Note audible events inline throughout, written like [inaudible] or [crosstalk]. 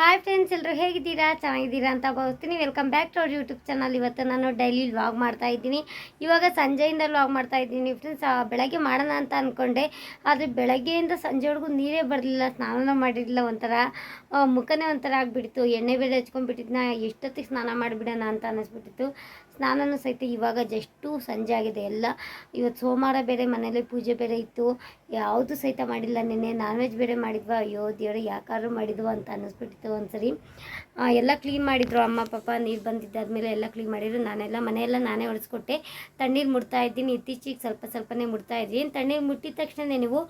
Hi friends ಎಲ್ಲರೂ ಹೇಗಿದ್ದೀರಾ? ಚೆನ್ನಾಗಿದ್ದೀರಾ ಅಂತ ಭಾವಿಸ್ತೀನಿ. ವೆಲ್ಕಮ್ ಬ್ಯಾಕ್ ಟು ಅವ್ರ ಯೂಟ್ಯೂಬ್ ಚಾನಲ್ ಇವತ್ತು ನಾನು ಡೈಲಿ ವ್ಲಾಗ್ ಮಾಡ್ತಾ ಇದ್ದೀನಿ. ಇವಾಗ ಸಂಜೆಯಿಂದ ವ್ಲಾಗ್ ಮಾಡ್ತಾ ಇದ್ದೀನಿ ಫ್ರೆಂಡ್ಸ್ ಬೆಳಗ್ಗೆ ಮಾಡೋಣ ಅಂತ ಅಂದ್ಕೊಂಡೆ ಆದರೆ ಬೆಳಗ್ಗೆಯಿಂದ ಸಂಜೆವರೆಗೂ ನೀರೇ ಬರಲಿಲ್ಲ ಸ್ನಾನ ಮಾಡಿರಲಿಲ್ಲ. ಒಂಥರ ಮುಖನೇ ಒಂಥರ ಆಗಿಬಿಡ್ತು. ಎಣ್ಣೆ ಬೇರೆ ಹಚ್ಕೊಂಡ್ಬಿಟ್ಟಿದ್ನ. ಎಷ್ಟೊತ್ತಿಗೆ ಸ್ನಾನ ಮಾಡಿಬಿಡೋಣ ಅಂತ ಅನ್ನಿಸ್ಬಿಟ್ಟಿತ್ತು ಸ್ನಾನನೂ ಸಹಿತ ಇವಾಗ ಜಸ್ಟು ಸಂಜೆ ಆಗಿದೆ. ಎಲ್ಲ ಇವತ್ತು ಸೋಮವಾರ ಬೇರೆ ಮನೇಲಿ ಪೂಜೆ ಬೇರೆ ಇತ್ತು. ಯಾವುದು ಸಹಿತ ಮಾಡಿಲ್ಲ. ನಿನ್ನೆ ನಾನ್ ವೆಜ್ ಬೇರೆ ಮಾಡಿದ್ವಾ? ಅಯ್ಯೋ ದೇವ್ರೆ, ಯಾಕಾದ್ರೂ ಮಾಡಿದ್ವು ಅಂತ ಅನ್ನಿಸ್ಬಿಟ್ಟಿತ್ತು ಒಂದ್ಸರಿ. ಎಲ್ಲ ಕ್ಲೀನ್ ಮಾಡಿದ್ರು. ಅಮ್ಮ, ಪಾಪ ನೀರು ಬಂದಿದ್ದಾದ್ಮೇಲೆ ಎಲ್ಲ ಕ್ಲೀನ್ ಮಾಡಿದ್ರು. ನಾನೆಲ್ಲ ಮನೆಯೆಲ್ಲ ನಾನೇ ಒರೆಸ್ಕೊಟ್ಟೆ. ತಣ್ಣೀರು ಮುಡ್ತಾ ಇದ್ದೀನಿ. ಇತ್ತೀಚೆಗೆ ಸ್ವಲ್ಪ ಸ್ವಲ್ಪನೇ ಮುಡ್ತಾ ಇದ್ದೀನಿ ತಣ್ಣೀರು ಮುಟ್ಟಿದ ತಕ್ಷಣ ನೀವು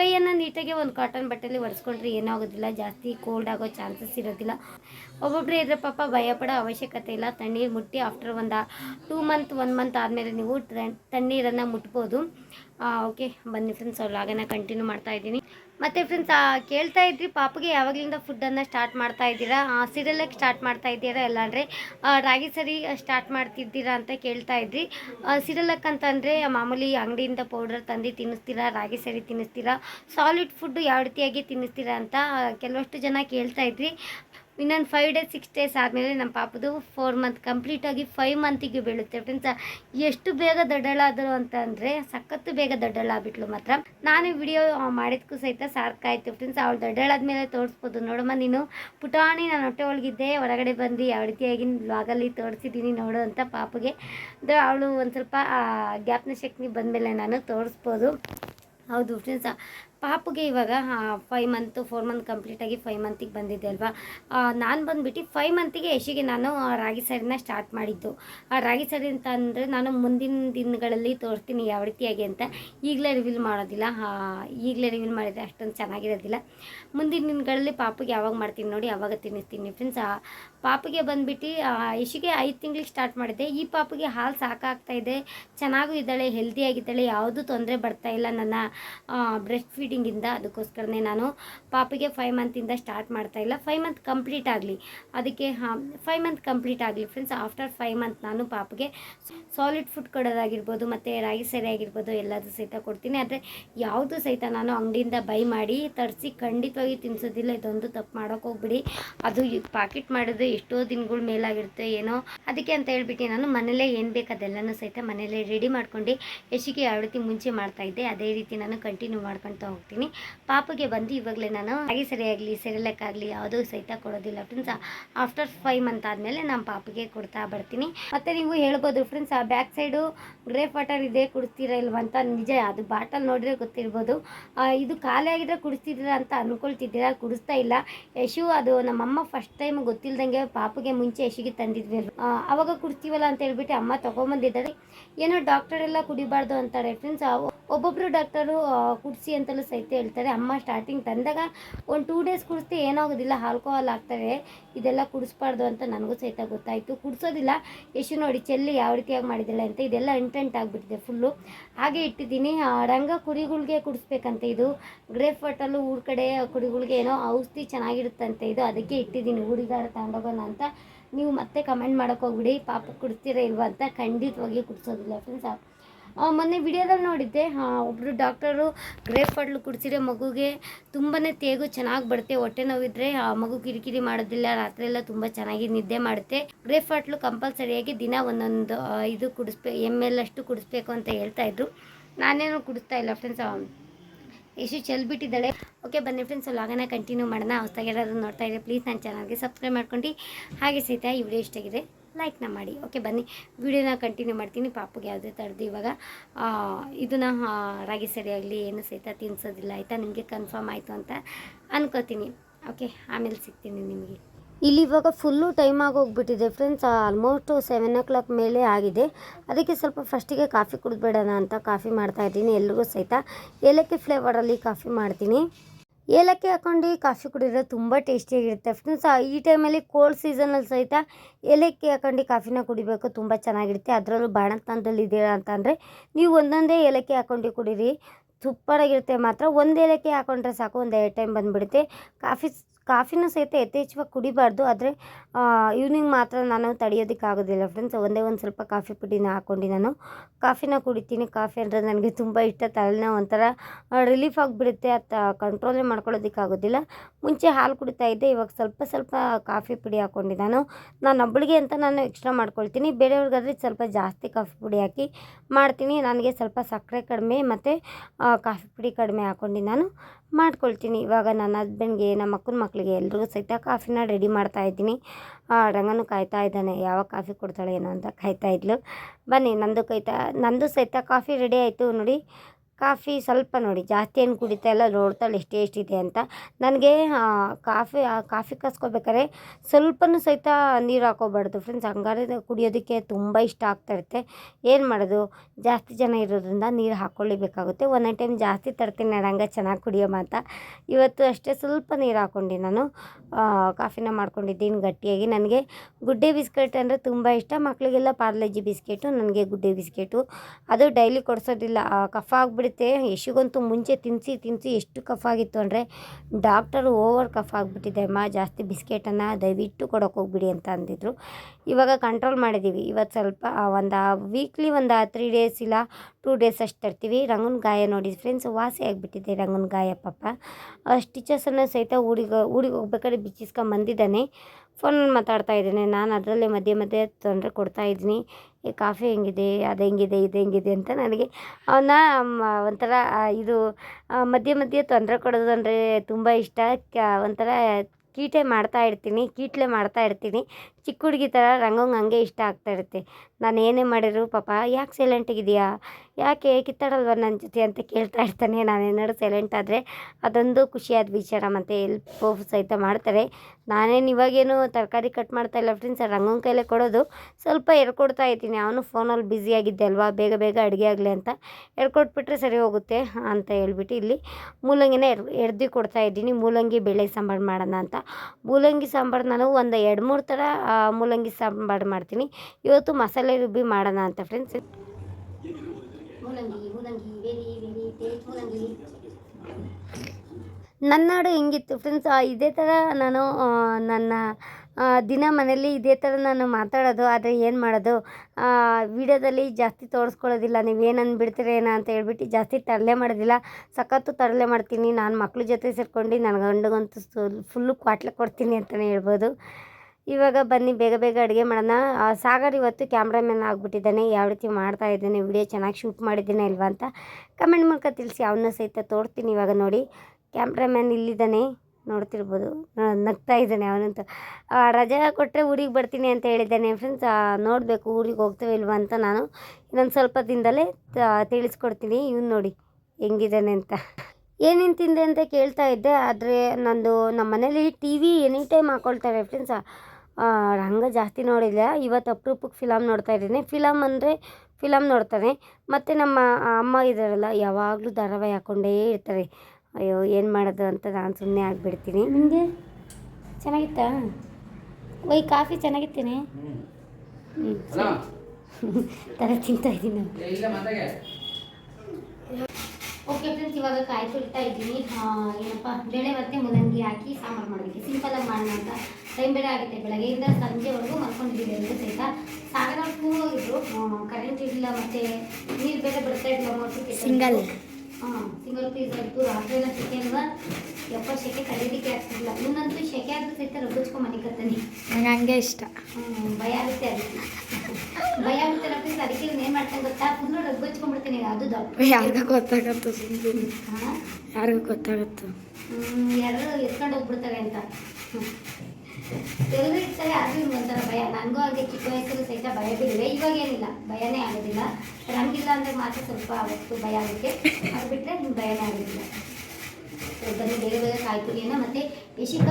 ಕೈಯನ್ನು ನೀಟಾಗಿ ಒಂದು ಕಾಟನ್ ಬಟ್ಟೆಲಿ ಒರೆಸ್ಕೊಂಡ್ರೆ ಏನಾಗೋದಿಲ್ಲ. ಜಾಸ್ತಿ ಕೋಲ್ಡ್ ಆಗೋ ಚಾನ್ಸಸ್ ಇರೋದಿಲ್ಲ. ಒಬ್ಬೊಬ್ಬರೇ ಇದ್ರೆ ಪಾಪ ಭಯಪಡೋ ಅವಶ್ಯಕತೆ ಇಲ್ಲ. ತಣ್ಣೀರು ಮುಟ್ಟಿ ಆಫ್ಟರ್ ಒಂದು ಟೂ ಮಂತ್ ಒನ್ ಮಂತ್ ಆದಮೇಲೆ ನೀವು ತಣ್ಣೀರನ್ನು ಮುಟ್ಬೋದು. ಓಕೆ ಬನ್ನಿ ಫ್ರೆಂಡ್ಸ್ ವ್ಲಾಗನ್ನ ಕಂಟಿನ್ಯೂ ಮಾಡ್ತಾ ಇದ್ದೀನಿ. ಮತ್ತು ಫ್ರೆಂಡ್ಸ್ ಕೇಳ್ತಾ ಇದ್ರಿ, ಪಾಪಗೆ ಯಾವಾಗಲಿಂದ ಫುಡ್ಡನ್ನು ಸ್ಟಾರ್ಟ್ ಮಾಡ್ತಾ ಇದ್ದೀರಾ? ಸೀರಿಯಲಕ್ಕೆ ಸ್ಟಾರ್ಟ್ ಮಾಡ್ತಾ ಇದ್ದೀರಾ ಇಲ್ಲಾಂದರೆ ರಾಗಿ ಸರಿ ಸ್ಟಾರ್ಟ್ ಮಾಡ್ತಿದ್ದೀರಾ ಅಂತ ಕೇಳ್ತಾ ಇದ್ರಿ. ಸೀರಿಯಲಕ್ಕೆ ಅಂತಂದರೆ ಮಾಮೂಲಿ ಅಂಗಡಿಯಿಂದ ಪೌಡರ್ ತಂದು ತಿನ್ನಿಸ್ತೀರಾ, ರಾಗಿ ಸರಿ ತಿನ್ನಿಸ್ತೀರಾ? ಸಾಲಿಡ್ ಫುಡ್ ಯಾವ ರೀತಿಯಾಗಿ ತಿನ್ನಿಸ್ತೀರಾ ಅಂತ ಕೆಲವಷ್ಟು ಜನ ಕೇಳ್ತಾ ಇದ್ರಿ. ಇನ್ನೊಂದು ಫೈವ್ ಡೇಸ್ ಸಿಕ್ಸ್ ಡೇಸ್ ಆದಮೇಲೆ ನಮ್ಮ ಪಾಪದು ಫೋರ್ ಮಂತ್ ಕಂಪ್ಲೀಟಾಗಿ ಫೈವ್ ಮಂತಿಗೆ ಬೀಳುತ್ತೆ ಫ್ರೆಂಡ್ಸ್ ಎಷ್ಟು ಬೇಗ ದೊಡ್ಡಳಾದರು ಅಂತ ಅಂದರೆ ಸಖತ್ತು ಬೇಗ ದೊಡ್ಡಳಾಗ್ಬಿಟ್ಲು ಮಾತ್ರ. ನಾನು ವಿಡಿಯೋ ಮಾಡಿದ್ಕೂ ಸಹಿತ ಸಾರ್ಕಾಯ್ತು ಫ್ರೆಂಡ್ಸ್ ಅವಳು ದೊಡ್ಡಳಾದ್ಮೇಲೆ ತೋರಿಸ್ಬೋದು. ನೋಡಮ್ಮ, ನೀನು ಪುಟಾಣಿ, ನಾನು ಹೊಟ್ಟೆ ಒಳಗಿದ್ದೆ. ಹೊರಗಡೆ ಬಂದು ಯಾವ ರೀತಿಯಾಗಿ ಬ್ಲಾಗಲ್ಲಿ ತೋರಿಸಿದ್ದೀನಿ ನೋಡು ಅಂತ ಪಾಪಗೆ. ಅವಳು ಒಂದು ಸ್ವಲ್ಪ ಜ್ಞಾಪನ ಶಕ್ತಿ ಬಂದಮೇಲೆ ನಾನು ತೋರಿಸ್ಬೋದು. ಹೌದು ಫ್ರೆಂಡ್ಸ್ ಪಾಪುಗೆ ಇವಾಗ ಫೈವ್ ಮಂತು ಫೋರ್ ಮಂತ್ ಕಂಪ್ಲೀಟಾಗಿ ಫೈವ್ ಮಂತಿಗೆ ಬಂದಿದ್ದೆ ಅಲ್ವಾ? ನಾನು ಬಂದುಬಿಟ್ಟು ಫೈವ್ ಮಂತಿಗೆ ಯಶಿಗೆ ನಾನು ರಾಗಿ ಸಾರಿನ ಸ್ಟಾರ್ಟ್ ಮಾಡಿದ್ದು. ಆ, ರಾಗಿ ಸಾರಿ ಅಂತ ಅಂದರೆ ನಾನು ಮುಂದಿನ ದಿನಗಳಲ್ಲಿ ತೋರಿಸ್ತೀನಿ ಯಾವ ರೀತಿಯಾಗಿ ಅಂತ. ಈಗಲೇ ರಿವೀಲ್ ಮಾಡೋದಿಲ್ಲ. ಈಗಲೇ ರಿವೀಲ್ ಮಾಡಿದರೆ ಅಷ್ಟೊಂದು ಚೆನ್ನಾಗಿರೋದಿಲ್ಲ. ಮುಂದಿನ ದಿನಗಳಲ್ಲಿ ಪಾಪುಗೆ ಯಾವಾಗ ಮಾಡ್ತೀನಿ ನೋಡಿ ಯಾವಾಗ ತಿನ್ನಿಸ್ತೀನಿ ಫ್ರೆಂಡ್ಸ್ ಪಾಪಿಗೆ ಬಂದುಬಿಟ್ಟು ಯಶಿಗೆ ಐದು ತಿಂಗಳಿಗೆ ಸ್ಟಾರ್ಟ್ ಮಾಡಿದ್ದೆ ಈ ಪಾಪಿಗೆ ಹಾಲು ಸಾಕಾಗ್ತಾ ಇದೆ. ಚೆನ್ನಾಗೂ ಇದ್ದಾಳೆ ಹೆಲ್ದಿಯಾಗಿದ್ದಾಳೆ ಯಾವುದೂ ತೊಂದರೆ ಬರ್ತಾ ಇಲ್ಲ ನನ್ನ ಬ್ರೆಸ್ಟ್ ಫೀಡಿಂಗಿಂದ ಅದಕ್ಕೋಸ್ಕರನೇ ನಾನು ಪಾಪಿಗೆ ಫೈವ್ ಮಂತಿಂದ ಸ್ಟಾರ್ಟ್ ಮಾಡ್ತಾ ಇಲ್ಲ. ಫೈವ್ ಮಂತ್ ಕಂಪ್ಲೀಟ್ ಆಗಲಿ. ಅದಕ್ಕೆ ಹಾಂ ಫೈವ್ ಮಂತ್ ಕಂಪ್ಲೀಟ್ ಆಗಲಿ ಫ್ರೆಂಡ್ಸ್ ಆಫ್ಟರ್ ಫೈವ್ ಮಂತ್ ನಾನು ಪಾಪಿಗೆ ಸಾಲಿಡ್ ಫುಡ್ ಕೊಡೋದಾಗಿರ್ಬೋದು, ಮತ್ತು ರಾಗಿ ಸರಿ ಆಗಿರ್ಬೋದು ಎಲ್ಲದೂ ಸಹಿತ ಕೊಡ್ತೀನಿ. ಆದರೆ ಯಾವುದು ಸಹಿತ ನಾನು ಅಂಗಡಿಯಿಂದ ಬೈ ಮಾಡಿ ತರಿಸಿ ಖಂಡಿತವಾಗಿ ತಿನ್ಸೋದಿಲ್ಲ. ಇದೊಂದು ತಪ್ಪು ಮಾಡೋಕೆ ಹೋಗ್ಬಿಡಿ. ಅದು ಪಾಕೆಟ್ ಮಾಡಿದ್ರೆ ಎಷ್ಟೋ ದಿನಗಳ ಮೇಲಾಗಿರುತ್ತೆ, ಏನೋ. ಅದಕ್ಕೆ ಅಂತ ಹೇಳ್ಬಿಟ್ಟು ನಾನು ಮನೇಲೇ ಏನು ಬೇಕು ಅದೆಲ್ಲನೂ ಸಹಿತ ಮನೇಲೇ ರೆಡಿ ಮಾಡ್ಕೊಂಡು ಹೆಚ್ಚಿಗೆ ಯಾವ ರೀತಿ ಮುಂಚೆ ಮಾಡ್ತಾ ಇದ್ದೆ, ಅದೇ ರೀತಿ ನಾನು ಕಂಟಿನ್ಯೂ ಮಾಡ್ಕೊಳ್ತಾ ಹೋಗ್ತೀನಿ. ಪಾಪಗೆ ಬಂದು ಇವಾಗಲೇ ನಾನು ಹಾಗೆ ಸರಿಯಾಗಲಿ, ಸೆರೆಲಕ್ಕಾಗಲಿ ಯಾವುದೂ ಸಹಿತ ಕೊಡೋದಿಲ್ಲ ಫ್ರೆಂಡ್ಸ್ ಆಫ್ಟರ್ ಫೈವ್ ಮಂತ್ ಆದಮೇಲೆ ನಾನು ಪಾಪಗೆ ಕೊಡ್ತಾ ಬರ್ತೀನಿ. ಮತ್ತು ನೀವು ಹೇಳ್ಬೋದು ಫ್ರೆಂಡ್ಸ್ ಆ ಬ್ಯಾಕ್ ಸೈಡು ಗ್ರೇಪ್ ವಾಟರ್ ಇದೆ ಕುಡಿಸ್ತೀರಾ ಇಲ್ವಂತ ನಿಜ, ಅದು ಬಾಟಲ್ ನೋಡಿದ್ರೆ ಗೊತ್ತಿರ್ಬೋದು. ಇದು ಖಾಲಿ ಆಗಿದ್ರೆ ಕುಡಿಸ್ತಿದ್ದೀರಾ ಅಂತ ಅಂದ್ಕೊಳ್ತಿದ್ದೀರಾ ಕುಡಿಸ್ತಾ ಇಲ್ಲ. ಯಶು, ಅದು ನಮ್ಮಮ್ಮ ಫಸ್ಟ್ ಟೈಮ್ ಗೊತ್ತಿಲ್ದಂಗೆ ಪಾಪಗೆ ಮುಂಚೆ ಯಶುಗೆ ತಂದಿದ್ವಿ. ಅವಾಗ ಕುಡ್ತೀವಲ್ಲ ಅಂತ ಹೇಳ್ಬಿಟ್ಟು ಅಮ್ಮ ತೊಗೊಂಬಂದಿದ್ದಾರೆ. ಏನೋ ಡಾಕ್ಟರ್ ಎಲ್ಲ ಕುಡಿಬಾರ್ದು ಅಂತಾರೆ ಫ್ರೆಂಡ್ಸ್ ಒಬ್ಬೊಬ್ರು ಡಾಕ್ಟರು ಕುಡಿಸಿ ಅಂತಲೂ ಸಹಿತ ಹೇಳ್ತಾರೆ. ಅಮ್ಮ ಸ್ಟಾರ್ಟಿಂಗ್ ತಂದಾಗ ಒಂದು ಟೂ ಡೇಸ್ ಕುಡಿಸ್ತೀವಿ ಏನಾಗೋದಿಲ್ಲ ಆಲ್ಕೋಹಾಲ್ ಆಗ್ತವೆ ಇದೆಲ್ಲ ಕುಡಿಸ್ಬಾರ್ದು ಅಂತ ನನಗೂ ಸಹಿತ ಗೊತ್ತಾಯಿತು. ಕುಡಿಸೋದಿಲ್ಲ, ಯಶು ನೋಡಿ ಚೆಲ್ಲಿ ಯಾವ ರೀತಿಯಾಗಿ ಮಾಡಿದ್ದಾಳೆ ಅಂತ ಇದೆಲ್ಲ ಇಂಟೆಂಟ್ ಆಗಿಬಿಟ್ಟಿದೆ ಫುಲ್ಲು ಹಾಗೆ ಇಟ್ಟಿದ್ದೀನಿ. ರಂಗ ಕುರಿಗಳಿಗೆ ಕುಡಿಸ್ಬೇಕಂತೆ ಇದು. ಗ್ರೇಫ್ ವಾಟಲ್ಲೂ ಊರ ಕಡೆ ಕುರಿಗಳಿಗೆ ಏನೋ ಔಷಧಿ ಚೆನ್ನಾಗಿರುತ್ತಂತೆ ಇದು. ಅದಕ್ಕೆ ಇಟ್ಟಿದ್ದೀನಿ. ಊರಿಗಾರ ತಗೊಂಡೋಗೋಣ ಅಂತ. ನೀವು ಮತ್ತೆ ಕಮೆಂಟ್ ಮಾಡೋಕ್ಕೋಗ್ಬಿಡಿ ಪಾಪ ಕುಡಿಸ್ತೀರಾ ಇಲ್ವಾ ಅಂತ ಖಂಡಿತವಾಗಿ ಕುಡಿಸೋದಿಲ್ಲ ಫ್ರೆಂಡ್ಸ್ ಮೊನ್ನೆ ವಿಡಿಯೋದಲ್ಲಿ ನೋಡಿದ್ದೆ ಒಬ್ಬರು ಡಾಕ್ಟರು ಗ್ರೇಪ್ ಫಾಟ್ಲು ಕುಡಿಸಿದ್ರೆ ಮಗುಗೆ ತುಂಬಾ ತೇಗು ಚೆನ್ನಾಗಿ ಬರುತ್ತೆ, ಹೊಟ್ಟೆ ನೋವಿದ್ರೆ, ಆ, ಮಗು ಕಿರಿಕಿರಿ ಮಾಡೋದಿಲ್ಲ, ರಾತ್ರಿ ಎಲ್ಲ ತುಂಬ ಚೆನ್ನಾಗಿ ನಿದ್ದೆ ಮಾಡುತ್ತೆ. ಗ್ರೇಪ್ ಫಾಟ್ಲು ಕಂಪಲ್ಸರಿಯಾಗಿ ದಿನ ಒಂದೊಂದು ಇದು ಕುಡಿಸ್ಬೇ ಎಂ ಎಲ್ ಅಷ್ಟು ಕುಡಿಸ್ಬೇಕು ಅಂತ ಹೇಳ್ತಾ ಇದ್ರು. ನಾನೇನು ಕುಡಿಸ್ತಾ ಇಲ್ಲ ಫ್ರೆಂಡ್ಸ್ ಎಷ್ಟು ಚೆಲ್ಬಿಟ್ಟಿದ್ದಾಳೆ. ಓಕೆ ಬನ್ನಿ ಫ್ರೆಂಡ್ಸ್ ಲಾಗನ ಕಂಟಿನ್ಯೂ ಮಾಡೋಣ. ಹೊಸ್ದಾಗಿ ಯಾರಾದರೂ ನೋಡ್ತಾ ಇದ್ರೆ ಪ್ಲೀಸ್ ನನ್ನ ಚಾನಲ್ಗೆ ಸಬ್ಸ್ಕ್ರೈಬ್ ಮಾಡ್ಕೊಂಡು. ಹಾಗೆ ಸಹಿತ ಈ ವಿಡಿಯೋ ಇಷ್ಟ ಆಗಿದೆ. ಲೈಕ್ನ ಮಾಡಿ. ಓಕೆ ಬನ್ನಿ. ವಿಡಿಯೋನ ಕಂಟಿನ್ಯೂ ಮಾಡ್ತೀನಿ. ಪಾಪಗೆ ಯಾವುದೇ ಥರದ್ದು ಇವಾಗ ಇದನ್ನ ರಾಗಿ ಸರಿ ಆಗಲಿ, ಏನು ಸಹಿತ ತಿನ್ಸೋದಿಲ್ಲ, ಆಯಿತಾ? ನಿಮಗೆ ಕನ್ಫರ್ಮ್ ಆಯಿತು ಅಂತ ಅನ್ಕೋತೀನಿ. ಓಕೆ ಆಮೇಲೆ ಸಿಗ್ತೀನಿ ನಿಮಗೆ. ಇಲ್ಲಿ ಇವಾಗ ಫುಲ್ಲು ಟೈಮ್ ಆಗೋಗ್ಬಿಟ್ಟಿದೆ friends almost seven o'clock ಮೇಲೆ ಆಗಿದೆ. ಅದಕ್ಕೆ ಸ್ವಲ್ಪ ಫಸ್ಟಿಗೆ ಕಾಫಿ ಕುಡಿದ್ಬೇಡೋಣ ಅಂತ ಕಾಫಿ ಮಾಡ್ತಾ ಇದ್ದೀನಿ. ಎಲ್ರಿಗೂ ಸಹಿತ ಏಲಕ್ಕಿ ಫ್ಲೇವರಲ್ಲಿ ಕಾಫಿ ಮಾಡ್ತೀನಿ. ಏಲಕ್ಕಿ ಹಾಕ್ಕೊಂಡು ಕಾಫಿ ಕುಡಿದ್ರೆ ತುಂಬ ಟೇಸ್ಟಿಯಾಗಿರುತ್ತೆ. ಫ್ರೆಂಡ್ಸ್ ಈ ಟೈಮಲ್ಲಿ ಕೋಲ್ಡ್ ಸೀಸನಲ್ಲಿ ಸಹಿತ ಏಲಕ್ಕಿ ಹಾಕೊಂಡು ಕಾಫಿನ ಕುಡಿಬೇಕು, ತುಂಬ ಚೆನ್ನಾಗಿರುತ್ತೆ. ಅದರಲ್ಲೂ ಬಾಣಂತನದಲ್ಲಿ ಇದ್ದೀರಾ ಅಂತಂದರೆ ನೀವು ಒಂದೊಂದೇ ಏಲಕ್ಕಿ ಹಾಕೊಂಡು ಕುಡೀರಿ, ಸೂಪರಾಗಿರುತ್ತೆ ಮಾತ್ರ. ಒಂದು ಏಲಕ್ಕಿ ಹಾಕೊಂಡ್ರೆ ಸಾಕು, ಒಂದು ಎರಡು ಟೈಮ್ ಬಂದುಬಿಡುತ್ತೆ. ಕಾಫಿ ಕಾಫಿನೂ ಸಹಿತ ಯಥೇಚ್ಛವಾಗಿ ಕುಡಿಬಾರ್ದು. ಆದರೆ ಈವ್ನಿಂಗ್ ಮಾತ್ರ ನಾನು ತಡೆಯೋದಕ್ಕಾಗೋದಿಲ್ಲ ಫ್ರೆಂಡ್ಸ್ ಒಂದೇ ಒಂದು ಸ್ವಲ್ಪ ಕಾಫಿ ಪುಡಿನ ಹಾಕ್ಕೊಂಡು ನಾನು ಕಾಫಿನ ಕುಡಿತೀನಿ. ಕಾಫಿ ಅಂದರೆ ನನಗೆ ತುಂಬ ಇಷ್ಟ. ತಲೆನೋವು ಒಂಥರ ರಿಲೀಫ್ ಆಗಿಬಿಡುತ್ತೆ. ಕಂಟ್ರೋಲ್ ಕಂಟ್ರೋಲೇ ಮಾಡ್ಕೊಳ್ಳೋದಕ್ಕಾಗೋದಿಲ್ಲ. ಮುಂಚೆ ಹಾಲು ಕುಡಿತಾ ಇದ್ದೆ. ಇವಾಗ ಸ್ವಲ್ಪ ಸ್ವಲ್ಪ ಕಾಫಿ ಪುಡಿ ಹಾಕ್ಕೊಂಡು ನಾನು ನಾನು ಒಬ್ಬಳಿಗೆ ಅಂತ ನಾನು ಎಕ್ಸ್ಟ್ರಾ ಮಾಡ್ಕೊಳ್ತೀನಿ. ಬೇರೆಯವ್ರಿಗಾದ್ರೆ ಸ್ವಲ್ಪ ಜಾಸ್ತಿ ಕಾಫಿ ಪುಡಿ ಹಾಕಿ ಮಾಡ್ತೀನಿ. ನನಗೆ ಸ್ವಲ್ಪ ಸಕ್ಕರೆ ಕಡಿಮೆ ಮತ್ತು ಕಾಫಿ ಪುಡಿ ಕಡಿಮೆ ಹಾಕ್ಕೊಂಡು ನಾನು ಮಾಡ್ಕೊಳ್ತೀನಿ. ಇವಾಗ ನನ್ನ ಹಸ್ಬೆಂಡ್ಗೆ ನಮ್ಮ ಅಕ್ಕನ ಮಕ್ಕಳಿಗೆ ಎಲ್ರಿಗೂ ಸಹಿತ ಕಾಫಿನ ರೆಡಿ ಮಾಡ್ತಾ ಇದ್ದೀನಿ. ರಂಗನು ಕಾಯ್ತಾ ಇದ್ದಾನೆ. ಯಾವಾಗ ಕಾಫಿ ಕೊಡ್ತಾಳೆ ಏನೋ ಅಂತ ಕಾಯ್ತಾ ಇದ್ಲು. ಬನ್ನಿ, ನಂದು ಕಾಯ್ತಾ ನಂದು ಸಹಿತ ಕಾಫಿ ರೆಡಿ ಆಯಿತು ನೋಡಿ. ಕಾಫಿ ಸ್ವಲ್ಪ ನೋಡಿ, ಜಾಸ್ತಿ ಏನು ಕುಡಿತಾ ಇಲ್ಲ ನೋಡ್ತಾಳೆ ಎಷ್ಟು ಇದೆ ಅಂತ. ನನಗೆ ಕಾಫಿ ಕಾಫಿ ಕಾಸ್ಕೋಬೇಕಾದ್ರೆ ಸ್ವಲ್ಪನೂ ಸಹಿತ ನೀರು ಹಾಕೋಬಾರ್ದು ಫ್ರೆಂಡ್ಸ್ ಹಂಗಾರೆ ಕುಡಿಯೋದಕ್ಕೆ ತುಂಬ ಇಷ್ಟ ಆಗ್ತಾ ಇರುತ್ತೆ. ಏನು ಮಾಡೋದು? ಜಾಸ್ತಿ ಜನ ಇರೋದ್ರಿಂದ ನೀರು ಹಾಕ್ಕೊಳ್ಳೇಬೇಕಾಗುತ್ತೆ ಒಂದೊಂದು ಟೈಮ್ ಜಾಸ್ತಿ ತರ್ತೀನಿ ನಡಂಗ ಚೆನ್ನಾಗಿ ಕುಡಿಯೋ ಮಾತ ಇವತ್ತು ಅಷ್ಟೇ ಸ್ವಲ್ಪ ನೀರು ಹಾಕ್ಕೊಂಡು ನಾನು. ಕಾಫಿನ ಮಾಡ್ಕೊಂಡಿದ್ದೀನಿ ಗಟ್ಟಿಯಾಗಿ. ನನಗೆ ಗುಡ್ಡೆ ಬಿಸ್ಕೆಟ್ ಅಂದರೆ ತುಂಬ ಇಷ್ಟ. ಮಕ್ಕಳಿಗೆಲ್ಲ ಪಾರ್ಲೆಜಿ ಬಿಸ್ಕೆಟು, ನನಗೆ ಗುಡ್ಡೆ ಬಿಸ್ಕೆಟು. ಅದು ಡೈಲಿ ಕೊಡಿಸೋದಿಲ್ಲ. ಕಫ ಕಫ ಆಗಿಬಿಡುತ್ತೆ ಯಶಿಗಂತೂ ಮುಂಚೆ ತಿನ್ನಿಸಿ ತಿನ್ನಿಸಿ ಎಷ್ಟು ಕಫ ಆಗಿತ್ತು ಅಂದರೆ ಡಾಕ್ಟರು ಓವರ್ ಕಫ ಆಗಿಬಿಟ್ಟಿದೆ. ಅಮ್ಮ ಜಾಸ್ತಿ ಬಿಸ್ಕೆಟನ್ನು ದಯವಿಟ್ಟು ಕೊಡೋಕೆ ಹೋಗ್ಬಿಡಿ ಅಂತ ಅಂದಿದ್ರು. ಇವಾಗ ಕಂಟ್ರೋಲ್ ಮಾಡಿದ್ದೀವಿ ಇವತ್ತು ಸ್ವಲ್ಪ ಒಂದು ವೀಕ್ಲಿ ಒಂದು ತ್ರೀ ಡೇಸ್ ಇಲ್ಲ ಟೂ ಡೇಸ್ ಅಷ್ಟು ತರ್ತೀವಿ. ರಂಗನ ಗಾಯ ನೋಡಿ ಫ್ರೆಂಡ್ಸ್ ವಾಸಿ ಆಗಿಬಿಟ್ಟಿದೆ ರಂಗನ ಗಾಯ ಪಾಪ. ಸ್ಟಿಚಸನ್ನು ಸಹಿತ ಊರಿಗೆ ಊರಿಗೆ ಹೋಗ್ಬೇಕಾದ್ರೆ ಬಿಚ್ಚಿಸ್ಕೊಂಡ್ ಬಂದಿದ್ದಾನೆ. ಫೋನಲ್ಲಿ ಮಾತಾಡ್ತಾ ಇದ್ದೀನಿ. ನಾನು ಅದರಲ್ಲೇ ಮಧ್ಯೆ ಮಧ್ಯೆ ತೊಂದರೆ ಕೊಡ್ತಾ ಇದ್ದೀನಿ. ಈ ಕಾಫಿ ಹೆಂಗಿದೆ, ಅದು ಹೆಂಗಿದೆ, ಇದು ಹೆಂಗಿದೆ ಅಂತ ನನಗೆ ಅವನ್ನ ಒಂಥರ ಇದು ಮಧ್ಯೆ ಮಧ್ಯೆ ತೊಂದರೆ ಕೊಡೋದು ಅಂದರೆ ತುಂಬ ಇಷ್ಟ. ಕ್ಯಾ, ಒಂಥರ ಕೀಟೆ ಮಾಡ್ತಾ ಇರ್ತೀನಿ, ಕೀಟ್ಲೆ ಮಾಡ್ತಾ ಇರ್ತೀನಿ. ಚಿಕ್ಕ ಹುಡುಗಿ ಥರ ರಂಗಂಗೆ ಹಂಗೆ ಇಷ್ಟ ಆಗ್ತಾ ಇರುತ್ತೆ. ನಾನು ಏನೇ ಮಾಡಿದ್ರು ಪಾಪ, ಯಾಕೆ ಸೈಲೆಂಟಾಗಿದೆಯಾ ಯಾಕೆ ಕಿತ್ತಾಡಲ್ವ ನನ್ನ ಜೊತೆ? ಅಂತ ಕೇಳ್ತಾ ಇರ್ತಾನೆ. ನಾನು ಏನಾದ್ರು ಸೈಲೆಂಟ್ ಆದರೆ ಅದೊಂದು ಖುಷಿಯಾದ ವಿಚಾರ ಮತ್ತು ಎಲ್ಪ್ ಸಹಿತ ಮಾಡ್ತಾರೆ. ನಾನೇನು ಇವಾಗೇನು ತರಕಾರಿ ಕಟ್ ಮಾಡ್ತಾ ಇಲ್ಲ ಫ್ರೆಂಡ್ಸ್ ರಂಗನ ಕೈಲೇ ಕೊಡೋದು. ಸ್ವಲ್ಪ ಎರ್ಕೊಡ್ತಾ ಇದ್ದೀನಿ. ಅವನು ಫೋನಲ್ಲಿ ಬ್ಯುಸಿಯಾಗಿದ್ದೆ ಅಲ್ವಾ? ಬೇಗ ಬೇಗ ಅಡುಗೆ ಆಗಲಿ ಅಂತ. ಎರ್ಕೊಟ್ಬಿಟ್ರೆ ಸರಿ ಹೋಗುತ್ತೆ ಅಂತ ಹೇಳ್ಬಿಟ್ಟು ಇಲ್ಲಿ ಮೂಲಂಗಿನ ಎರ್, ಎರ್ದು ಕೊಡ್ತಾ ಇದ್ದೀನಿ. ಮೂಲಂಗಿ ಬೇಳೆ ಸಾಂಬಾರು ಮಾಡೋಣ ಅಂತ. ಮೂಲಂಗಿ ಸಾಂಬಾರು ನಾನು ಒಂದು ಎರಡು ಮೂರು ಥರ ಮೂಲಂಗಿ ಸಾಂಬಾರು ಮಾಡ್ತೀನಿ. ಇವತ್ತು ಮಸಾಲೆ ರುಬ್ಬಿ ಮಾಡೋಣ ಅಂತ ಫ್ರೆಂಡ್ಸ್ ನನ್ನ ಹಾಡು ಹೆಂಗಿತ್ತು ಫ್ರೆಂಡ್ಸ್ ಇದೇ ಥರ ನಾನು ನನ್ನ ದಿನ ಮನೆಯಲ್ಲಿ ಇದೇ ಥರ ನಾನು ಮಾತಾಡೋದು ಆದರೆ ಏನು ಮಾಡೋದು? ವಿಡಿಯೋದಲ್ಲಿ ಜಾಸ್ತಿ ತೋರಿಸ್ಕೊಳ್ಳೋದಿಲ್ಲ ನೀವೇನು ಅಂದ್ಬಿಡ್ತೀರ ಏನ ಅಂತ ಹೇಳ್ಬಿಟ್ಟು ಜಾಸ್ತಿ ತರಲೆ ಮಾಡೋದಿಲ್ಲ. ಸಖತ್ತು ತರಲೆ ಮಾಡ್ತೀನಿ ನಾನು ಮಕ್ಳ ಜೊತೆ ಸೇರ್ಕೊಂಡು ನನ್ನ ಗಂಡಗಂತೂ ಫುಲ್ಲು ಕ್ವಾಟ್ಲೆ ಕೊಡ್ತೀನಿ ಅಂತಲೇ ಹೇಳ್ಬೋದು. ಇವಾಗ ಬನ್ನಿ, ಬೇಗ ಬೇಗ ಅಡುಗೆ ಮಾಡೋಣ. ಸಾಗರ್ ಇವತ್ತು ಕ್ಯಾಮ್ರಾಮ್ಯಾನ್ ಆಗಿಬಿಟ್ಟಿದ್ದಾನೆ. ಯಾವ ರೀತಿ ಮಾಡ್ತಾ ಇದ್ದಾನೆ, ವಿಡಿಯೋ ಚೆನ್ನಾಗಿ ಶೂಟ್ ಮಾಡಿದ್ದೀನಿ ಇಲ್ವಾ ಅಂತ ಕಮೆಂಟ್ ಮೂಲಕ ತಿಳಿಸಿ. ಅವನ್ನ ಸಹಿತ ತೋರ್ತೀನಿ ಇವಾಗ ನೋಡಿ. ಕ್ಯಾಮ್ರಾಮ್ಯಾನ್ ಇಲ್ಲಿದ್ದಾನೆ. ನೋಡ್ತಿರ್ಬೋದು. ನಗ್ತಾ ಇದ್ದಾನೆ ಅವನಂತೂ ರಜಾ ರಜೆ ಕೊಟ್ಟರೆ ಊರಿಗೆ ಬರ್ತೀನಿ ಅಂತ ಹೇಳಿದ್ದಾನೆ ಫ್ರೆಂಡ್ಸ್ ನೋಡಬೇಕು ಊರಿಗೆ ಹೋಗ್ತೇವೆ ಇಲ್ವಾ ಅಂತ ನಾನು. ಇನ್ನೊಂದು ಸ್ವಲ್ಪ ದಿನದಲ್ಲೇ ತಿಳಿಸ್ಕೊಡ್ತೀನಿ. ಇವ್ನು ನೋಡಿ ಹೆಂಗಿದ್ದಾನೆ ಅಂತ. ಏನೇನು ತಿಂದೆ ಅಂತ ಕೇಳ್ತಾ ಇದ್ದೆ. ಆದರೆ ನಂದು ನಮ್ಮ ಮನೇಲಿ ಟಿ ವಿ ಎನಿ ಟೈಮ್ ಹಾಕ್ಕೊಳ್ತಾರೆ ಫ್ರೆಂಡ್ಸ್ ರಂಗ ಜಾಸ್ತಿ ನೋಡಿಲ್ಲ. ಇವತ್ತು ಅಪ್ರೂಪಕ್ಕೆ ಫಿಲಮ್ ನೋಡ್ತಾ ಇದ್ದೀನಿ. ಫಿಲಮ್ ಅಂದರೆ ಫಿಲಮ್ ನೋಡ್ತಾನೆ. ಮತ್ತು ನಮ್ಮ ಅಮ್ಮ ಇದ್ದಾರಲ್ಲ ಯಾವಾಗಲೂ ಧಾರಾವಾಹಿ ಹಾಕ್ಕೊಂಡೇ ಇರ್ತಾರೆ. ಅಯ್ಯೋ ಏನು ಮಾಡೋದು ಅಂತ [laughs] ನಾನು ಸುಮ್ಮನೆ ಆಗಿಬಿಡ್ತೀನಿ. ನಿಮಗೆ ಚೆನ್ನಾಗಿತ್ತಾ? ಒಯ್ ಕಾಫಿ ಚೆನ್ನಾಗಿತ್ತೇನೆ? ಹ್ಞೂ ಥರ ತಿಂತಾ ಇದ್ದೀನಿ ನಾನು. ಓಕೆ ಫ್ರೆಂಡ್ಸ್ ಇವಾಗ ಕಾಯಿ ತುರಿತಾ ಇದ್ದೀನಿ. ಏನಪ್ಪ ಬೇಳೆ ಮತ್ತು ಮೂಲಂಗಿ ಹಾಕಿ ಸಾಂಬಾರು ಮಾಡಬೇಕು. ಸಿಂಪಲಾಗಿ ಮಾಡೋಣ ಅಂತ ಟೈಮ್ ಬೇರೆ ಆಗುತ್ತೆ. ಬೆಳಗ್ಗೆಯಿಂದ ಸಂಜೆವರೆಗೂ ಮಲ್ಕೊಂಡಿದ್ದೀವಿ ಎಲ್ಲರೂ ಸಹಿತ. ಸಾಗರ ಹೋಗಿದ್ರು ಕರೆಂಟ್ ಇರಲಿಲ್ಲ ಮತ್ತು ನೀರು ಬೇರೆ ಬರ್ತಾ ಇರಲಿಲ್ಲ ಮೋಟ್ರ್ ಸಿಂಗಲ್ ಹಾಂ ಸಿಂಗಲ್ ಪೀಸ್ ಆಯಿತು. ರಾತ್ರಿ ಎಲ್ಲ ಸೆಕೆ ಅಲ್ವಾ? ಯಪ್ಪ ಸೆಕೆ ಕಲೀಲಿಕ್ಕೆ ಆಗ್ತಿಲ್ಲ ಇವನಂತೂ ಸೆಕೆ ಆದ್ರೂ ಸಹಿತ ರುಬ್ಬಿಸ್ಕೊಂಡ್ ಮನೆ ಕತ್ತೀನಿ ನನಗೆ ಹಂಗೆ ಇಷ್ಟ ಭಯ ಆಗುತ್ತೆ ಅದಕ್ಕೆ ಭಯ ಆಗುತ್ತೆ ಫ್ರೆಂಡ್ಸ್ ಅದಕ್ಕೆ ಏನು ಗೊತ್ತಾ? ಗೊತ್ತಾ ಫುಲ್ಲು ರಗ್ಗಿಸ್ಕೊಂಡ್ಬಿಡ್ತೀನಿ ಅದು ದಪ್ಪ ಯಾರಿಗ ಗೊತ್ತಾಗತ್ತು ಸುಮ್ಮನೆ ಹಾಂ? ಯಾರಿಗೂ ಗೊತ್ತಾಗತ್ತು. ಯಾರು ಎತ್ಕೊಂಡು ಹೋಗ್ಬಿಡ್ತಾರೆ ಅಂತ. ಎಲ್ಲರೂ ಇರ್ತಾರೆ ಆದ್ರೂ ಒಂಥರ ಭಯ. ನನಗೂ ಹಾಗೆ ಚಿಕ್ಕ ವಯಸ್ಸಲ್ಲೂ ಸಹಿತ ಭಯ ಬಿದ್ದಿದೆ ಇವಾಗ ಏನಿಲ್ಲ ಭಯನೇ ಆಗೋದಿಲ್ಲ. ರಂಗಿಲ್ಲ ಅಂದರೆ ಮಾತ್ರ ಸ್ವಲ್ಪ ಅವತ್ತು ಭಯ ಆಗುತ್ತೆ. ಅದು ಬಿಟ್ಟರೆ ನಿಮ್ಗೆ ಭಯನೇ ಆಗೋದಿಲ್ಲ. ಬನ್ನಿ ಬೇಗ ಬೇಗ ಕಾಯ್ತುರಿಯನ್ನು ಮತ್ತು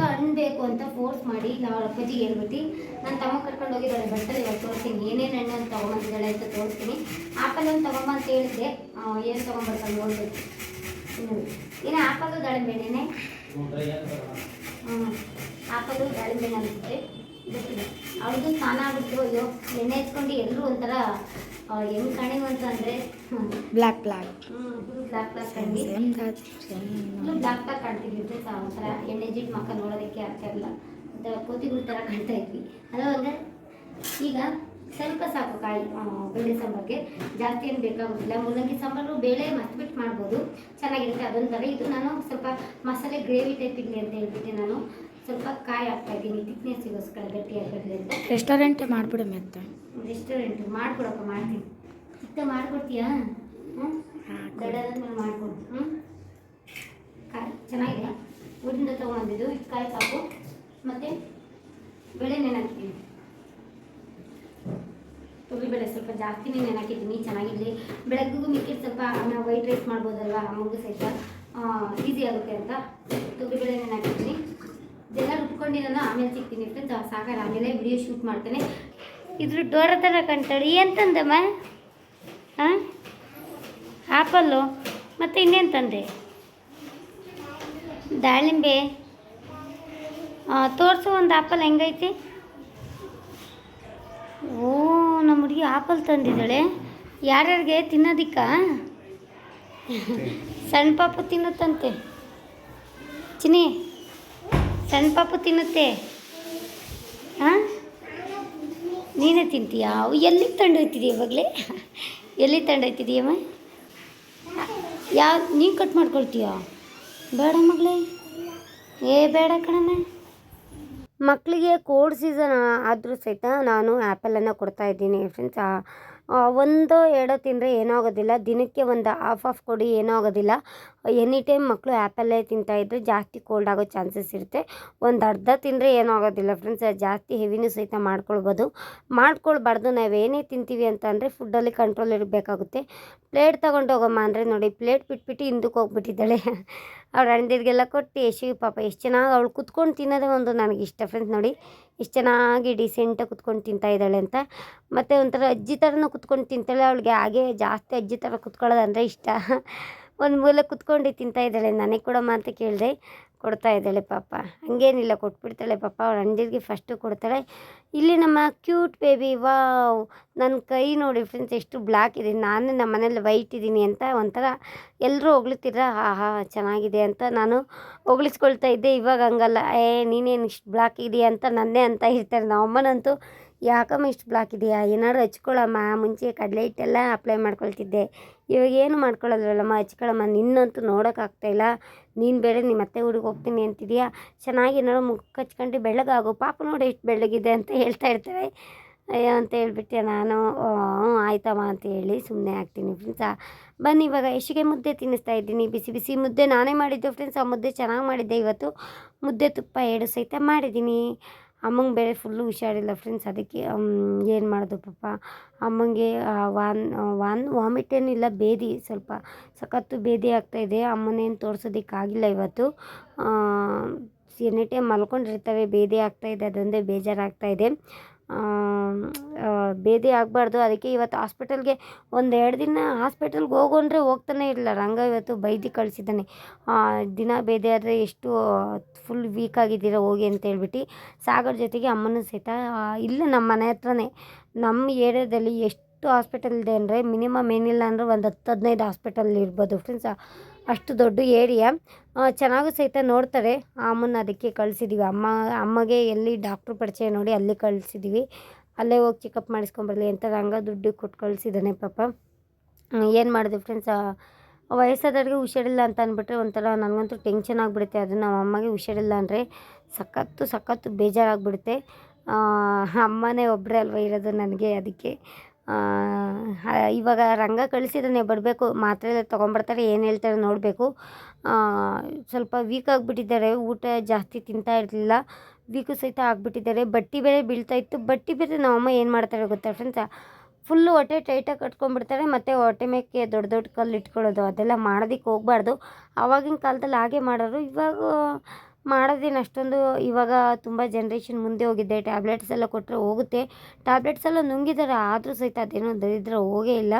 ಹಣ್ಣು ಅಂತ ಫೋರ್ಸ್ ಮಾಡಿ ನಾವು ಅಪ್ಪಾಜಿಗೆ ಹೇಳ್ಬಿಟ್ಟು ನಾನು ತಮ್ಮ ಕರ್ಕೊಂಡು ಹೋಗಿದ್ದಾಳೆ ಬಟ್ಟಲ್ಲಿ ಇವಾಗ ತೋರಿಸ್ತೀನಿ. ಏನೇನು ಹಣ್ಣು ಅಂತ ತೊಗೊಂಬಂದಿದ್ದಾಳೆ ಅಂತ ತೋರಿಸ್ತೀನಿ. ಆಪಲ್ ಒಂದು ತಗೊಂಬ ಅಂತ ಹೇಳಿದ್ದೆ. ಏನು ತೊಗೊಂಬರ್ತಾನೆ ನೋಡ್ಬೇಕು. ಏನು ಆಪಲ್ಲು ದಾಳಿಂಬೆಣ್ಣೆನೆ ಹ್ಞೂ ಆಪಲ್ಲು ದಾಳಿಂಬೆಣ್ಣೆ ಅನಿಸುತ್ತೆ ಅವ್ರದ್ದು ಸ್ನಾನ ಆಗ್ಬಿಟ್ಟು ಅಯ್ಯೋ, ಎಣ್ಣೆ ಹಚ್ಕೊಂಡು ಎಲ್ಲರೂ ಒಂಥರ ಹೆಂಗ್ ಕಾಣಿವು ಅಂತಂದ್ರೆ black black black same black black ಕಾಣ್ತೀವಿ ಅಂತ ಸಹ ಒಂಥರ ಎಣ್ಣೆ ಜಿಟ್ ಮಕ್ಕ ನೋಡೋದಕ್ಕೆ ಆಗ್ತಾ ಇಲ್ಲ ಒಂಥರ ಕೋತಿಗಳ ಥರ ಕಾಣ್ತಾ ಇದ್ವಿ. ಅಲ್ಲ ಅಂದ್ರೆ ಈಗ ಸ್ವಲ್ಪ ಸಾಕು ಕಾಯಿ ಬೆಳೆ ಬೇಳೆ ಸಾಂಬಾರ್ಗೆ. ಜಾಸ್ತಿ ಏನು ಬೇಕಾಗೋದಿಲ್ಲ. ಮೂಲಂಗಿ ಸಾಂಬಾರು ಬೇಳೆ ಮತ್ಬಿಟ್ಟು ಮಾಡ್ಬೋದು. ಚೆನ್ನಾಗಿರುತ್ತೆ. ಅದೊಂಥರ ಇದು ನಾನು ಸ್ವಲ್ಪ ಮಸಾಲೆ ಗ್ರೇವಿ ಟೈಪ್ ಇರಲಿ ಅಂತ ಹೇಳ್ಬಿಟ್ಟು ನಾನು. ಸ್ವಲ್ಪ ಕಾಯಿ ಹಾಕ್ತಾಯಿದ್ದೀನಿ ತಿಕ್ನೆಸ್ಸಿಗೋಸ್ಕರ ಗಟ್ಟಿ ಆಗಲಿ ಅಂತ. ರೆಸ್ಟೋರೆಂಟೇ ಮಾಡಿಬಿಡು ಮೆತ್ತ. ರೆಸ್ಟೋರೆಂಟ್ ಮಾಡ್ಕೊಡಪ್ಪ ಮಾಡ್ತೀನಿ. ಚಿಕ್ಕ ಮಾಡ್ಕೊಡ್ತೀಯಾ? ಹ್ಞೂ ದೊಡ್ಡದಾದ್ಮೇಲೆ ಮಾಡ್ಕೊಡು. ಹ್ಞೂ ಕಾಯಿ ಚೆನ್ನಾಗಿದೆ. ಊರಿಂದ ತೊಗೊಂಡಿದ್ದು ಇದು ಕಾಯಿ ಸಾಕು. ಮತ್ತು ಬೆಳೆ ನೆನಾಕ್ತೀನಿ ತೊಗರಿಬೇಳೆ ಸ್ವಲ್ಪ ಜಾಸ್ತಿನೇ ನೆನಾಕಿದ್ದೀನಿ. ಚೆನ್ನಾಗಿರಲಿ. ಬೆಳಗ್ಗೆಗೂ ಮಿಕ್ಕಿದ ಸ್ವಲ್ಪ ನಾವು ವೈಟ್ ರೈಸ್ ಮಾಡ್ಬೋದಲ್ವ? ಅಮ್ಮಗೂ ಸಹಿತ. ಈಸಿ ಆಗುತ್ತೆ ಅಂತ ತೊಗರಿಬೇಳೆ ನೆನಾಕಿದ್ದೀನಿ ಇದೆಲ್ಲ ನಾನು ಆಮೇಲೆ ಸಿಗ್ತೀನಿ ಅಂತ ಸಾಕಾಗ ಆಮೇಲೆ ವಿಡಿಯೋ ಶೂಟ್ ಮಾಡ್ತೇನೆ. ಇದ್ರ ಡೋರ ಥರ ಕಾಣ್ತಾಳೆ. ಎಂತಂದಮ್ಮ ಹಾಂ ಆಪಲ್ಲು? ಮತ್ತು ಇನ್ನೇನು ತಂದೆ? ದಾಳಿಂಬೆ? ತೋರಿಸು ಒಂದು ಆಪಲ್ ಹೆಂಗೈತಿ? ಓ ನಮ್ಮ ಹುಡುಗಿ ಆಪಲ್ ತಂದಿದ್ದಾಳೆ. ಯಾರ್ಯಾರಿಗೆ ತಿನ್ನೋದಿಕ್ಕ? ಸಣ್ಣ ಪಾಪು ತಿನ್ನುತ್ತಂತೆ. ಚಿನಿ ಸಣ್ಣ ಪಾಪು ತಿನ್ನುತ್ತೆ? ಹಾಂ ನೀನೇ ತಿಂತೀಯಾ? ಅವು ಎಲ್ಲಿಗೆ ತಂಡೋಯ್ತಿದ್ದೀಯ ಇವಾಗಲೇ? ಎಲ್ಲಿ ತಂಡೋಯ್ತಿದೀಯಮ್ಮ ಯಾವ ನೀನು ಕಟ್ ಮಾಡ್ಕೊಳ್ತೀಯಾ? ಬೇಡ ಮಗಳೇ. ಏ, ಬೇಡ ಕಣಮ್ಮ ಮಕ್ಕಳಿಗೆ ಕೋಲ್ಡ್ ಸೀಸನ್ ಆದರೂ ಸಹಿತ ನಾನು ಆ್ಯಪಲನ್ನು ಕೊಡ್ತಾ ಇದ್ದೀನಿ ಫ್ರೆಂಡ್ಸ್. ಒಂದು ಎರಡೋ ತಿಂದರೆ ಏನೂ ಆಗೋದಿಲ್ಲ. ದಿನಕ್ಕೆ ಒಂದು ಹಾಫ್ ಆಫ್ ಕೊಡಿ ಏನೂ ಆಗೋದಿಲ್ಲ. ಎನಿ ಟೈಮ್ ಮಕ್ಕಳು ಆ್ಯಪಲ್ಲೇ ತಿಂತಾಯಿದ್ರೆ ಜಾಸ್ತಿ ಕೋಲ್ಡ್ ಆಗೋ ಚಾನ್ಸಸ್ ಇರುತ್ತೆ. ಒಂದು ಅರ್ಧ ತಿಂದರೆ ಏನೂ ಆಗೋದಿಲ್ಲ ಫ್ರೆಂಡ್ಸ್ ಜಾಸ್ತಿ ಹೆವಿನೂ ಸಹಿತ ಮಾಡ್ಕೊಳ್ಬೋದು. ಮಾಡ್ಕೊಳ್ಬಾರ್ದು ನಾವೇನೇ ತಿಂತೀವಿ ಅಂತ ಅಂದರೆ ಫುಡ್ಡಲ್ಲಿ ಕಂಟ್ರೋಲ್ ಇರಬೇಕಾಗುತ್ತೆ. ಪ್ಲೇಟ್ ತೊಗೊಂಡು ಹೋಗಮ್ಮ ಅಂದರೆ ನೋಡಿ ಪ್ಲೇಟ್ ಬಿಟ್ಬಿಟ್ಟು ಹಿಂದಕ್ಕೆ ಹೋಗ್ಬಿಟ್ಟಿದ್ದಾಳೆ. ಅವ್ರ ಅಣ್ಣದಿರಿಗೆಲ್ಲ ಕೊಟ್ಟು ಎಷ್ಟು ಪಾಪ, ಎಷ್ಟು ಚೆನ್ನಾಗಿ ಅವಳು ಕುತ್ಕೊಂಡು ತಿನ್ನೋದೇ ಒಂದು ನನಗೆ ಇಷ್ಟ ಫ್ರೆಂಡ್ಸ್ ನೋಡಿ. ಎಷ್ಟು ಚೆನ್ನಾಗಿ ಡಿಸೆಂಟಾಗಿ ಕುತ್ಕೊಂಡು ತಿಂತಾ ಇದ್ದಾಳೆ ಅಂತ. ಮತ್ತು ಒಂಥರ ಅಜ್ಜಿ ಥರನೂ ಕುತ್ಕೊಂಡು ತಿಂತಾಳೆ. ಅವಳಿಗೆ ಹಾಗೆ ಜಾಸ್ತಿ ಅಜ್ಜಿ ಥರ ಕುತ್ಕೊಳ್ಳೋದಂದರೆ ಇಷ್ಟ. ಒಂದು ಮೂಲೆ ಕುತ್ಕೊಂಡು ತಿಂತಾ ಇದ್ದಾಳೆ. ನನಗೆ ಕೊಡಮ್ಮ ಅಂತ ಕೇಳಿದೆ, ಕೊಡ್ತಾ ಇದ್ದಾಳೆ ಪಾಪ. ಹಂಗೇನಿಲ್ಲ, ಕೊಟ್ಬಿಡ್ತಾಳೆ ಪಾಪ. ಅವಳು ಅಣ್ಣದಿರಿಗೆ ಫಸ್ಟು ಕೊಡ್ತಾಳೆ. ಇಲ್ಲಿ ನಮ್ಮ ಕ್ಯೂಟ್ ಬೇಬಿ ವಾವ್ ನನ್ನ ಕೈ ನೋಡಿ ಫ್ರೆಂಡ್ಸ್ ಎಷ್ಟು ಬ್ಲ್ಯಾಕ್ ಇದೆ. ನಾನು ನಮ್ಮ ಮನೇಲಿ ವೈಟ್ ಇದ್ದೀನಿ ಅಂತ ಒಂಥರ ಎಲ್ಲರೂ ಹೊಗಳ್ತಿದ್ರ? ಆಹಾ, ಚೆನ್ನಾಗಿದೆ ಅಂತ ನಾನು ಹೊಗಳಿಸ್ಕೊಳ್ತಾ ಇದ್ದೆ. ಇವಾಗ ಹಂಗಲ್ಲ. ಏ, ನೀನೇನು ಇಷ್ಟು ಬ್ಲ್ಯಾಕ್ ಇದೆಯಾ ಅಂತ ನನ್ನೇ ಅಂತ ಇರ್ತಾರೆ ನಮ್ಮ ಅಮ್ಮನಂತೂ ಯಾಕಮ್ಮ ಇಷ್ಟು ಬ್ಲಾಕ್ ಇದೆಯಾ? ಏನಾದ್ರು ಹಚ್ಕೊಳಮ್ಮ ಮುಂಚೆ ಕಡಲೆ ಹಿಟ್ಟೆಲ್ಲ ಅಪ್ಲೈ ಮಾಡ್ಕೊಳ್ತಿದ್ದೆ. ಇವಾಗ ಏನು ಮಾಡ್ಕೊಳ್ಳೋದ್ರಲ್ಲಮ್ಮ? ಹಚ್ಕೊಳ್ಳಮ್ಮ. ನಿನ್ನಂತೂ ನೋಡೋಕ್ಕಾಗ್ತಾಯಿಲ್ಲ ನೀನು ಬೇರೆ ನಿಮ್ಮ ಅತ್ತೆ ಊರಿಗೆ ಹೋಗ್ತೀನಿ ಅಂತಿದೆಯಾ? ಚೆನ್ನಾಗಿ ಏನಾದ್ರು ಮುಖ ಹಚ್ಕೊಂಡು ಬೆಳ್ಳಗಾಗು. ಪಾಪ ನೋಡಿ ಎಷ್ಟು ಬೆಳ್ಳಗಿದೆ ಅಂತ ಹೇಳ್ತಾ ಇರ್ತಾರೆ. ಅಯ್ಯೋ ಅಂತ ಹೇಳ್ಬಿಟ್ಟೆ ನಾನು. ಆಯ್ತಮ್ಮ ಅಂತ ಹೇಳಿ ಸುಮ್ಮನೆ ಆಗ್ತೀನಿ ಫ್ರೆಂಡ್ಸ ಬನ್ನಿ ಇವಾಗ ಎಷ್ಟಿಗೆ ಮುದ್ದೆ ತಿನ್ನಿಸ್ತಾ ಇದ್ದೀನಿ. ಬಿಸಿ ಬಿಸಿ ಮುದ್ದೆ ನಾನೇ ಮಾಡಿದ್ದೆ ಫ್ರೆಂಡ್ಸ್ ಆ ಮುದ್ದೆ ಚೆನ್ನಾಗಿ ಮಾಡಿದ್ದೆ ಇವತ್ತು. ಮುದ್ದೆ ತುಪ್ಪ ಎರಡು ಸಹಿತ ಮಾಡಿದ್ದೀನಿ. ಅಮ್ಮಂಗೆ ಬೇರೆ ಫುಲ್ಲು ಹುಷಾರಿಲ್ಲ ಫ್ರೆಂಡ್ಸ್ ಅದಕ್ಕೆ ಏನು ಮಾಡೋದು ಪಾಪ. ಅಮ್ಮಂಗೆ ವಾನ್ ವಾನ್ ವಾಮಿಟ್ ಏನಿಲ್ಲ ಬೇದಿ ಸ್ವಲ್ಪ ಸಖತ್ತು ಬೇದಿ ಆಗ್ತಾಯಿದೆ ಅಮ್ಮನೇನು ತೋರ್ಸೋದಕ್ಕಾಗಿಲ್ಲ ಇವತ್ತು. ಎನಿ ಟೈಮ್ ಮಲ್ಕೊಂಡಿರ್ತಾರೆ ಬೇದಿ ಆಗ್ತಾಯಿದೆ ಅದೊಂದೇ ಬೇಜಾರಾಗ್ತಾಯಿದೆ ಬೇದಿ ಆಗಬಾರ್ದು. ಅದಕ್ಕೆ ಇವತ್ತು ಹಾಸ್ಪಿಟಲ್ಗೆ ಒಂದು ಎರಡು ದಿನ ಹಾಸ್ಪಿಟಲ್ಗೆ ಹೋಗು ಅಂದರೆ ಹೋಗ್ತಾನೆ ಇಲ್ಲ ರಂಗ ಇವತ್ತು ಬೈದು ಕಳಿಸಿದ್ದಾನೆ. ದಿನ ಭೇದಿ ಆದರೆ ಎಷ್ಟು ಫುಲ್ ವೀಕ್ ಆಗಿದ್ದೀರ ಹೋಗಿ ಅಂತ ಹೇಳ್ಬಿಟ್ಟು ಸಾಗರ್ ಜೊತೆಗೆ ಅಮ್ಮನೂ ಸಹಿತ ಇಲ್ಲೇ ನಮ್ಮ ಮನೆ ಹತ್ರನೇ. ನಮ್ಮ ಏರಿಯಾದಲ್ಲಿ ಎಷ್ಟು ಹಾಸ್ಪಿಟಲ್ ಇದೆ ಅಂದರೆ ಮಿನಿಮಮ್ ಏನಿಲ್ಲ ಅಂದರೆ ಒಂದು ಹತ್ತು ಹದಿನೈದು ಹಾಸ್ಪಿಟಲ್ ಇರ್ಬೋದು. ಫ್ರೆಂಡ್ಸ್ ಅಷ್ಟು ದೊಡ್ಡ ಏರಿಯಾ. ಚೆನ್ನಾಗೂ ಸಹಿತ ನೋಡ್ತಾರೆ. ಅಮ್ಮನ ಅದಕ್ಕೆ ಕಳಿಸಿದ್ದೀವಿ ಅಮ್ಮ, ಅಮ್ಮಗೆ ಎಲ್ಲಿ ಡಾಕ್ಟ್ರು ಪರಿಚಯ ನೋಡಿ ಅಲ್ಲಿ ಕಳಿಸಿದ್ದೀವಿ ಅಲ್ಲೇ ಹೋಗಿ ಚೆಕಪ್ ಮಾಡಿಸ್ಕೊಂಬರಲಿ ಅಂತ ರಂಗ ದುಡ್ಡು ಕೊಟ್ಟು ಕಳಿಸಿದ್ದಾನೆ ಪಾಪ. ಏನು ಮಾಡಿದೆ ಫ್ರೆಂಡ್ಸ್ ವಯಸ್ಸಾದವ್ರಿಗೆ ಹುಷಾರಿಲ್ಲ ಅಂತ ಅಂದ್ಬಿಟ್ರೆ ಒಂಥರ ನನಗಂತೂ ಟೆನ್ಷನ್ ಆಗಿಬಿಡುತ್ತೆ. ಅದು ನಮ್ಮ ಅಮ್ಮಗೆ ಹುಷಾರಿಲ್ಲ ಅಂದರೆ ಸಖತ್ತು ಸಖತ್ತು ಬೇಜಾರಾಗ್ಬಿಡುತ್ತೆ. ಅಮ್ಮನೇ ಒಬ್ಬರೇ ಅಲ್ವ ಇರೋದು ನನಗೆ ಅದಕ್ಕೆ. ಇವಾಗ ರಂಗ ಕಳಿಸಿದ್ದಾನೆ ಬರಬೇಕು ಮಾತ್ರೆ ಎಲ್ಲ ತೊಗೊಂಬರ್ತಾರೆ ಏನು ಹೇಳ್ತಾರೆ ನೋಡಬೇಕು. ಸ್ವಲ್ಪ ವೀಕ್ ಆಗಿಬಿಟ್ಟಿದ್ದಾರೆ, ಊಟ ಜಾಸ್ತಿ ತಿಂತಾ ಇರಲಿಲ್ಲ, ವೀಕು ಸಹಿತ ಆಗಿಬಿಟ್ಟಿದ್ದಾರೆ. ಬಟ್ಟೆ ಬೇರೆ ಬೀಳ್ತಾ ಇತ್ತು, ಬಟ್ಟೆ ಬೇರೆ ನಮ್ಮಮ್ಮ ಏನು ಮಾಡ್ತಾರೆ ಗೊತ್ತಾ ಫ್ರೆಂಡ್ಸ್ ಫುಲ್ಲು ಹೊಟ್ಟೆ ಟೈಟಾಗಿ ಕಟ್ಕೊಂಡ್ಬಿಡ್ತಾರೆ, ಮತ್ತು ಹೊಟ್ಟೆ ಮೇಕೆ ದೊಡ್ಡ ದೊಡ್ಡ ಕಲ್ಲು ಇಟ್ಕೊಳ್ಳೋದು ಅದೆಲ್ಲ ಮಾಡೋದಕ್ಕೆ ಹೋಗ್ಬಾರ್ದು. ಆವಾಗಿನ ಕಾಲದಲ್ಲಿ ಹಾಗೆ ಮಾಡೋರು, ಇವಾಗ ಮಾಡೋದೇನು? ಅಷ್ಟೊಂದು ಇವಾಗ ತುಂಬ ಜನ್ರೇಷನ್ ಮುಂದೆ ಹೋಗಿದೆ. ಟ್ಯಾಬ್ಲೆಟ್ಸ್ ಎಲ್ಲ ಕೊಟ್ಟರೆ ಹೋಗುತ್ತೆ. ಟ್ಯಾಬ್ಲೆಟ್ಸ್ ಎಲ್ಲ ನುಂಗಿದ್ದಾರೆ ಆದರೂ ಸಹಿತ ಅದೇನೋ ದರಿದ್ರ ಹೋಗೇ ಇಲ್ಲ.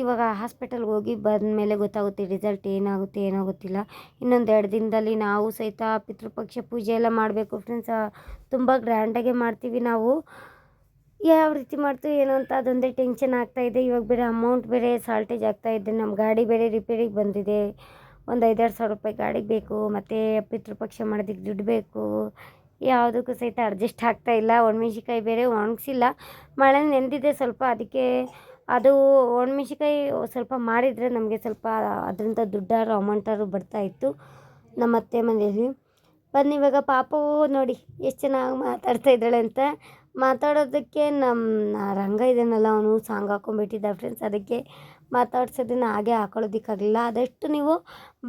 ಇವಾಗ ಹಾಸ್ಪಿಟಲ್ಗೆ ಹೋಗಿ ಬಂದಮೇಲೆ ಗೊತ್ತಾಗುತ್ತೆ ರಿಸಲ್ಟ್ ಏನಾಗುತ್ತೆ ಏನೋ ಗೊತ್ತಿಲ್ಲ ಇನ್ನೊಂದು ಎರಡು ದಿನದಲ್ಲಿ ನಾವು ಸಹಿತ ಪಿತೃಪಕ್ಷ ಪೂಜೆ ಎಲ್ಲ ಮಾಡಬೇಕು ಫ್ರೆಂಡ್ಸ್ ತುಂಬ ಗ್ರ್ಯಾಂಡಾಗೆ ಮಾಡ್ತೀವಿ ನಾವು. ಯಾವ ರೀತಿ ಮಾಡ್ತೀವಿ, ಏನೋ ಅಂತ ಅದೊಂದೇ ಟೆನ್ಷನ್ ಆಗ್ತಾಯಿದೆ ಇವಾಗ ಬೇರೆ ಅಮೌಂಟ್ ಬೇರೆ ಸಾಲ್ಟೇಜ್ ಆಗ್ತಾಯಿದೆ ನಮ್ಮ ಗಾಡಿ ಬೇರೆ ರಿಪೇರಿಗೆ ಬಂದಿದೆ. ಒಂದು ಐದಾರು ಸಾವಿರ ರೂಪಾಯಿ ಗಾಡಿಗೆ ಬೇಕು, ಮತ್ತು ಪಿತೃಪಕ್ಷ ಮಾಡೋದಕ್ಕೆ ದುಡ್ಡು ಬೇಕು. ಯಾವುದಕ್ಕೂ ಸಹಿತ ಅಡ್ಜಸ್ಟ್ ಆಗ್ತಾ ಇಲ್ಲ. ಒಣಮೆಣ್ಸಿಕಾಯಿ ಬೇರೆ ಒಣಗಿಸಿಲ್ಲ. ಮಳೆ ನೆಂದಿದೆ ಸ್ವಲ್ಪ, ಅದಕ್ಕೆ ಅದು ಒಣಮೆಣ್ಸಿಕಾಯಿ ಸ್ವಲ್ಪ ಮಾಡಿದರೆ ನಮಗೆ ಸ್ವಲ್ಪ ಅದರಿಂದ ದುಡ್ಡಾರು ಅಮೌಂಟಾರು ಬರ್ತಾಯಿತ್ತು ನಮ್ಮ ಅತ್ತೆ ಮನೆಯಲ್ಲಿ. ಬಂದು ಇವಾಗ ಪಾಪವು ನೋಡಿ ಎಷ್ಟು ಚೆನ್ನಾಗಿ ಮಾತಾಡ್ತಾ ಇದ್ದಾಳೆ ಅಂತ. ಮಾತಾಡೋದಕ್ಕೆ ನಮ್ಮ ರಂಗ ಇದ್ದಾನಲ್ಲ ಅವನು ಸಾಂಗ್ ಹಾಕೊಂಡ್ಬಿಟ್ಟಿದ್ದ ಫ್ರೆಂಡ್ಸ್ ಅದಕ್ಕೆ ಮಾತಾಡ್ಸೋದನ್ನ ಹಾಗೆ ಹಾಕೊಳ್ಳೋದಕ್ಕಾಗಲಿಲ್ಲ. ಆದಷ್ಟು ನೀವು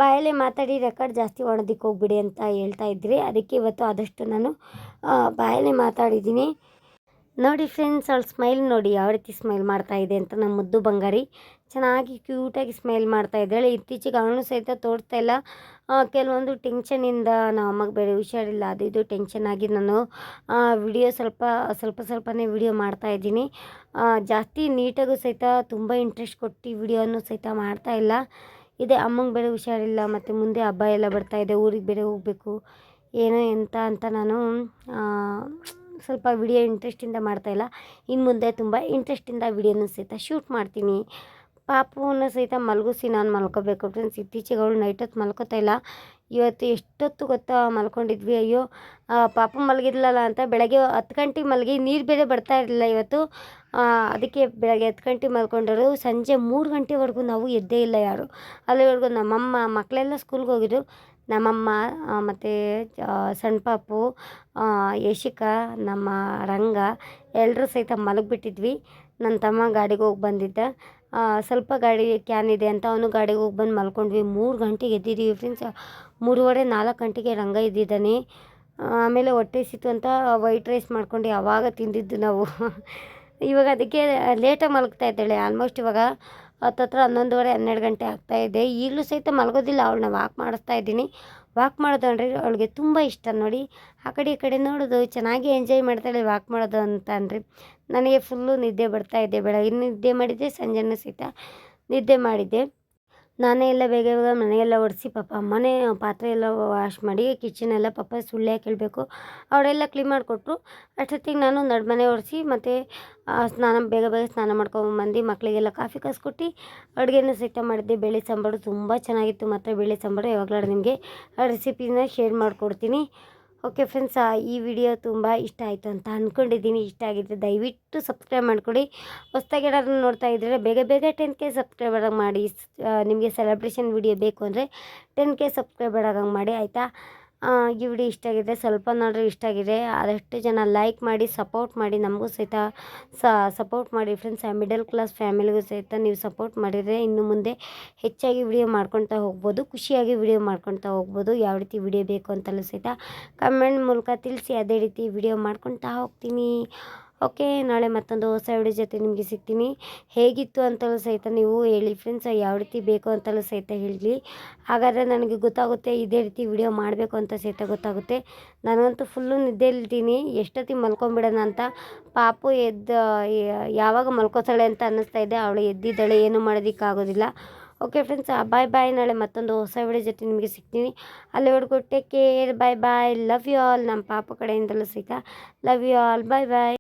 ಬಾಯಲ್ಲೇ ಮಾತಾಡಿ ರೆಕಾರ್ಡ್ ಜಾಸ್ತಿ ಒಣದಿಕ್ಕೆ ಹೋಗ್ಬಿಡಿ ಅಂತ ಹೇಳ್ತಾ ಇದ್ರಿ. ಅದಕ್ಕೆ ಇವತ್ತು ಆದಷ್ಟು ನಾನು ಬಾಯಲ್ಲೇ ಮಾತಾಡಿದ್ದೀನಿ. ನೋಡಿ ಫ್ರೆಂಡ್ಸ್ ಅವಳು ಸ್ಮೈಲ್ ನೋಡಿ ಯಾವ ರೀತಿ ಸ್ಮೈಲ್ ಮಾಡ್ತಾ ಇದೆ ಅಂತ ನಮ್ಮ ಮುದ್ದು ಬಂಗಾರಿ. ಚೆನ್ನಾಗಿ ಕ್ಯೂಟಾಗಿ ಸ್ಮೈಲ್ ಮಾಡ್ತಾ ಇದ್ದಾಳೆ. ಇತ್ತೀಚೆಗೆ ಅವನು ಸಹಿತ ತೋರಿಸ್ತಾ ಇಲ್ಲ. ಕೆಲವೊಂದು ಟೆನ್ಷನಿಂದ ನಮ್ಮ ಅಮ್ಮಗೆ ಬೇರೆ ಹುಷಾರಿಲ್ಲ ಅದು ಇದು ಟೆನ್ಷನ್ ಆಗಿ ನಾನು ವಿಡಿಯೋ ಸ್ವಲ್ಪ ಸ್ವಲ್ಪ ಸ್ವಲ್ಪನೇ ವಿಡಿಯೋ ಮಾಡ್ತಾ ಇದ್ದೀನಿ. ಜಾಸ್ತಿ ನೀಟಾಗೂ ಸಹಿತ ತುಂಬ ಇಂಟ್ರೆಸ್ಟ್ ಕೊಟ್ಟು ವಿಡಿಯೋನೂ ಸಹಿತ ಮಾಡ್ತಾ ಇಲ್ಲ. ಇದೆ, ಅಮ್ಮಂಗೆ ಬೇರೆ ಹುಷಾರಿಲ್ಲ ಮತ್ತು ಮುಂದೆ ಹಬ್ಬ ಎಲ್ಲ ಬರ್ತಾ ಇದೆ, ಊರಿಗೆ ಬೇರೆ ಹೋಗಬೇಕು, ಏನೋ ಎಂತ ಅಂತ ನಾನು ಸ್ವಲ್ಪ ವಿಡಿಯೋ ಇಂಟ್ರೆಸ್ಟಿಂದ ಮಾಡ್ತಾಯಿಲ್ಲ ಇನ್ನು ಮುಂದೆ ತುಂಬ ಇಂಟ್ರೆಸ್ಟಿಂದ ವಿಡಿಯೋನೂ ಸಹಿತ ಶೂಟ್ ಮಾಡ್ತೀನಿ. ಪಾಪುವನ್ನು ಸಹಿತ ಮಲಗಿಸಿ ನಾನು ಮಲ್ಕೋಬೇಕು. ಫ್ರೆಂಡ್ಸ್ ಇತ್ತೀಚೆಗೆ ಅವಳು ನೈಟ್ ಹೊತ್ತು ಮಲ್ಕೋತಾ ಇಲ್ಲ. ಇವತ್ತು ಎಷ್ಟೊತ್ತು ಗೊತ್ತಾ ಮಲ್ಕೊಂಡಿದ್ವಿ. ಅಯ್ಯೋ ಪಾಪ ಮಲಗಿದ್ಲಲ್ಲ ಅಂತ ಬೆಳಗ್ಗೆ ಹತ್ತು ಗಂಟೆಗೆ ಮಲಗಿ ನೀರು ಬೇರೆ ಬರ್ತಾ ಇರಲಿಲ್ಲ ಇವತ್ತು. ಅದಕ್ಕೆ ಬೆಳಗ್ಗೆ ಹತ್ತು ಗಂಟೆ ಮಲ್ಕೊಂಡರು ಸಂಜೆ ಮೂರು ಗಂಟೆವರೆಗೂ ನಾವು ಎದ್ದೇ ಇಲ್ಲ ಯಾರು. ಅಲ್ಲಿವರೆಗೂ ನಮ್ಮಮ್ಮ, ಮಕ್ಕಳೆಲ್ಲ ಸ್ಕೂಲ್ಗೆ ಹೋಗಿದ್ರು. ನಮ್ಮಮ್ಮ ಮತ್ತು ಸಣ್ಣ ಪಾಪು ಯಶಿಕಾ, ನಮ್ಮ ರಂಗ ಎಲ್ಲರೂ ಸಹಿತ ಮಲಗಿಬಿಟ್ಟಿದ್ವಿ. ನನ್ನ ತಮ್ಮ ಗಾಡಿಗೆ ಹೋಗಿ ಬಂದಿದ್ದ. ಸ್ವಲ್ಪ ಗಾಡಿ ಕ್ಯಾನ್ ಇದೆ ಅಂತ ಅವನು ಗಾಡಿಗೆ ಹೋಗಿ ಬಂದು ಮಲ್ಕೊಂಡ್ವಿ. ಮೂರು ಗಂಟೆಗೆ ಎದ್ದಿದ್ದೀವಿ ಫ್ರೆಂಡ್ಸ್ ಮೂರುವರೆ, ನಾಲ್ಕು ಗಂಟೆಗೆ ರಂಗ ಇದ್ದಿದ್ದಾನೆ. ಆಮೇಲೆ ಹೊಟ್ಟೆ ಸಿತ್ತು ಅಂತ ವೈಟ್ ರೈಸ್ ಮಾಡ್ಕೊಂಡು ಯಾವಾಗ ತಿಂದಿದ್ದು ನಾವು. [laughs] ಇವಾಗ ಅದಕ್ಕೆ ಲೇಟಾಗಿ ಮಲಗ್ತಾ ಇದ್ದಾಳೆ. ಆಲ್ಮೋಸ್ಟ್ ಇವಾಗ ಹತ್ತತ್ರ ಹನ್ನೊಂದುವರೆ ಹನ್ನೆರಡು ಗಂಟೆ ಆಗ್ತಾಯಿದೆ ಈಗಲೂ ಸಹಿತ ಮಲಗೋದಿಲ್ಲ. ಅವಳನ್ನ ವಾಕ್ ಮಾಡಿಸ್ತಾ ಇದ್ದೀನಿ. ವಾಕ್ ಮಾಡೋದು ಅಂದರೆ ಅವಳಿಗೆ ತುಂಬ ಇಷ್ಟ ನೋಡಿ. ಆ ಕಡೆ ಈ ಕಡೆ ನೋಡೋದು, ಚೆನ್ನಾಗಿ ಎಂಜಾಯ್ ಮಾಡ್ತಾಳೆ ವಾಕ್ ಮಾಡೋದು ಅಂತ ಅನ್ರಿ ನನಗೆ ಫುಲ್ಲು ನಿದ್ದೆ ಬರ್ತಾ ಇದೆ. ಬೆಳಗ್ಗೆ ನಿದ್ದೆ ಮಾಡಿದ್ದೆ, ಸಂಜೆನೂ ಸಹಿತ ನಿದ್ದೆ ಮಾಡಿದ್ದೆ. ನಾನೇ ಎಲ್ಲ ಬೇಗ ಬೇಗ ಮನೆಯೆಲ್ಲ ಒರೆಸಿ ಪಾಪ ಅಮ್ಮನೇ ಪಾತ್ರೆ ಎಲ್ಲ ವಾಶ್ ಮಾಡಿ ಕಿಚನ್ ಎಲ್ಲ ಪಾಪ ಸುಳ್ಳೆ ಕೇಳಬೇಕು ಅವರೆಲ್ಲ ಕ್ಲೀನ್ ಮಾಡಿಕೊಟ್ರು. ಅಷ್ಟೊತ್ತಿಗೆ ನಾನು ನಡುಮನೆ ಒರೆಸಿ ಮತ್ತು ಸ್ನಾನ ಬೇಗ ಬೇಗ ಸ್ನಾನ ಮಾಡ್ಕೊಂಬಂದು ಮಕ್ಕಳಿಗೆಲ್ಲ ಕಾಫಿ ಕಾಸ್ಕೊಟ್ಟು, ಅಡುಗೆನೂ ಸಹಿತ ಮಾಡಿದ್ದೆ. ಬೇಳೆ ಸಾಂಬಾರು ತುಂಬ ಚೆನ್ನಾಗಿತ್ತು. ಮತ್ತು ಬೇಳೆ ಸಾಂಬಾರು ಯಾವಾಗಲೂ ನಿಮಗೆ ರೆಸಿಪಿನ ಶೇರ್ ಮಾಡಿಕೊಡ್ತೀನಿ. ಓಕೆ ಫ್ರೆಂಡ್ಸ್ ಈ ವಿಡಿಯೋ ತುಂಬ ಇಷ್ಟ ಆಯಿತು ಅಂತ ಅಂದ್ಕೊಂಡಿದ್ದೀನಿ ಇಷ್ಟ ಆಗಿದ್ದರೆ ದಯವಿಟ್ಟು ಸಬ್ಸ್ಕ್ರೈಬ್ ಮಾಡಿಕೊಡಿ ಹೊಸ್ದಾಗಿ ಏನಾದರೂ ನೋಡ್ತಾ ಇದ್ದರೆ ಬೇಗ ಬೇಗ ಟೆನ್ ಕೆ ಸಬ್ಸ್ಕ್ರೈಬರ್ ಮಾಡಿ. ನಿಮಗೆ ಸೆಲೆಬ್ರೇಷನ್ ವಿಡಿಯೋ ಬೇಕು ಅಂದರೆ ಟೆನ್ ಕೆ ಸಬ್ಸ್ಕ್ರೈಬರ್ ಆಗಂಗೆ ಮಾಡಿ, ಆಯಿತಾ? ಈ ವಿಡಿಯೋ ಇಷ್ಟ ಆಗಿದೆ, ಸ್ವಲ್ಪ ನೋಡ್ರಿ ಇಷ್ಟ ಆಗಿದೆ. ಆದಷ್ಟು ಜನ ಲೈಕ್ ಮಾಡಿ ಸಪೋರ್ಟ್ ಮಾಡಿ, ನಮಗೂ ಸಹಿತ ಸಪೋರ್ಟ್ ಮಾಡಿ ಫ್ರೆಂಡ್ಸ್ ಮಿಡಲ್ ಕ್ಲಾಸ್ ಫ್ಯಾಮಿಲಿಗೂ ಸಹಿತ ನೀವು ಸಪೋರ್ಟ್ ಮಾಡಿದರೆ ಇನ್ನು ಮುಂದೆ ಹೆಚ್ಚಾಗಿ ವಿಡಿಯೋ ಮಾಡ್ಕೊಳ್ತಾ ಹೋಗ್ಬೋದು, ಖುಷಿಯಾಗಿ ವಿಡಿಯೋ ಮಾಡ್ಕೊಳ್ತಾ ಹೋಗ್ಬೋದು. ಯಾವ ರೀತಿ ವಿಡಿಯೋ ಬೇಕು ಅಂತಲೂ ಸಹಿತ ಕಮೆಂಟ್ ಮೂಲಕ ತಿಳಿಸಿ, ಅದೇ ರೀತಿ ವಿಡಿಯೋ ಮಾಡ್ಕೊಳ್ತಾ ಹೋಗ್ತೀನಿ. ಓಕೆ, ನಾಳೆ ಮತ್ತೊಂದು ಹೊಸ ವಿಡಿಯೋ ಜೊತೆ ನಿಮಗೆ ಸಿಗ್ತೀನಿ. ಹೇಗಿತ್ತು ಅಂತಲೂ ಸಹಿತ ನೀವು ಹೇಳಿ ಫ್ರೆಂಡ್ಸ್ ಯಾವ ರೀತಿ ಬೇಕು ಅಂತಲೂ ಸಹಿತ ಹೇಳಿ. ಹಾಗಾದರೆ ನನಗೆ ಗೊತ್ತಾಗುತ್ತೆ ಇದೇ ರೀತಿ ವಿಡಿಯೋ ಮಾಡಬೇಕು ಅಂತ ಸಹಿತ ಗೊತ್ತಾಗುತ್ತೆ. ನಾನಂತೂ ಫುಲ್ಲು ನಿದ್ದೆಲಿದ್ದೀನಿ ಎಷ್ಟೊತ್ತಿ ಮಲ್ಕೊಂಬಿಡೋಣ ಅಂತ. ಪಾಪು ಎದ್ದು, ಯಾವಾಗ ಮಲ್ಕೋತಾಳೆ ಅಂತ ಅನ್ನಿಸ್ತಾ ಇದೆ. ಅವಳು ಎದ್ದಿದ್ದಾಳೆ, ಏನು ಮಾಡೋದಕ್ಕಾಗೋದಿಲ್ಲ ಓಕೆ ಫ್ರೆಂಡ್ಸ್ ಬಾಯ್ ಬಾಯ್ ನಾಳೆ ಮತ್ತೊಂದು ಹೊಸ ವಿಡಿಯೋ ಜೊತೆ ನಿಮಗೆ ಸಿಗ್ತೀನಿ. ಅಲ್ಲಿವರೆಗೂ take care bye bye love you all ನಮ್ಮ ಪಾಪ ಕಡೆಯಿಂದಲೂ ಸಹಿತ. Love you all bye bye